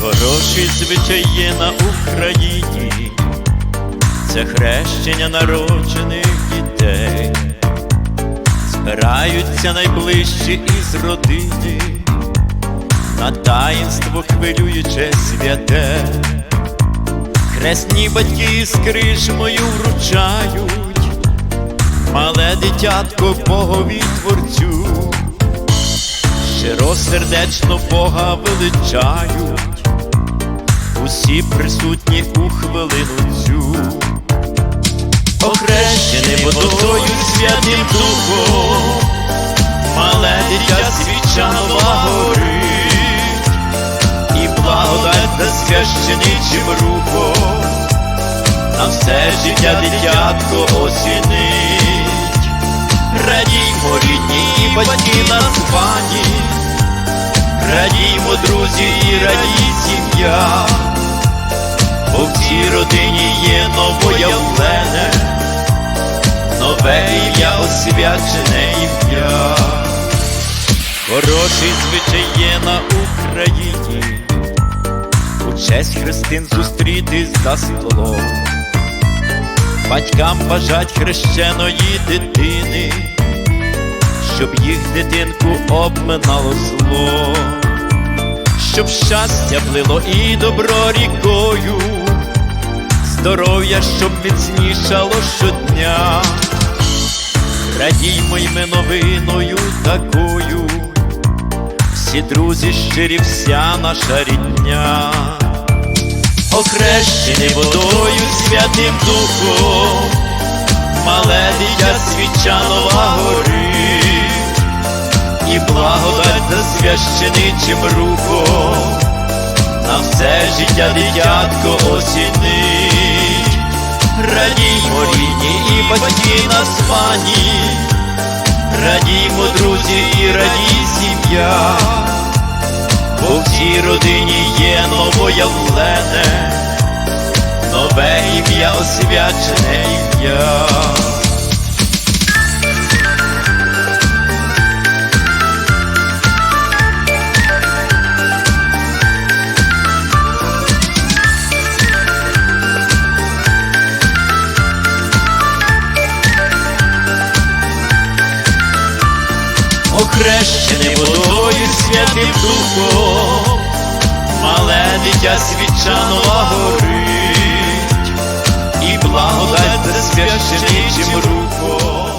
Хороший звичай є на Україні, це хрещення народжених дітей, збираються найближчі із родини, на таїнство хвилююче святе, хресні батьки з крижмою вручають, мале дитятко Богові творцю. Щиросердечно Бога величають, усі присутні у хвилину цю, охрещений водою святим духом, мале дитя свіча нова горить, і благодать засвященичим рухом, на все життя дитятко осінить. Радіймо, рідні і батьки названі, радіймо, друзі, і радій сім'я, бо в цій родині є новоявлене, нове ім'я освячене ім'я. Хороший звичай є на Україні, у честь хрестин зустрітись за столом. Батькам бажать хрещеної дитини, щоб їх дитинку обминало зло, щоб щастя плило і добро рікою, здоров'я, щоб міцнішало щодня, радіймо й ми новиною такою, всі друзі щирі, вся наша рідня. Охрещений водою святим духом, мале дитя свіча нова горить, і благодать засвященичим рухом, на все життя дитятко осінить, радіймо рідні і батьки названі, радіймо, друзі, і радій сім'я бо в цій родині є новоявлене, нове ім'я освячене ім'я. Охрещений водою святим духом, мале дитя свіча горить, і благодать засвященичим рухом.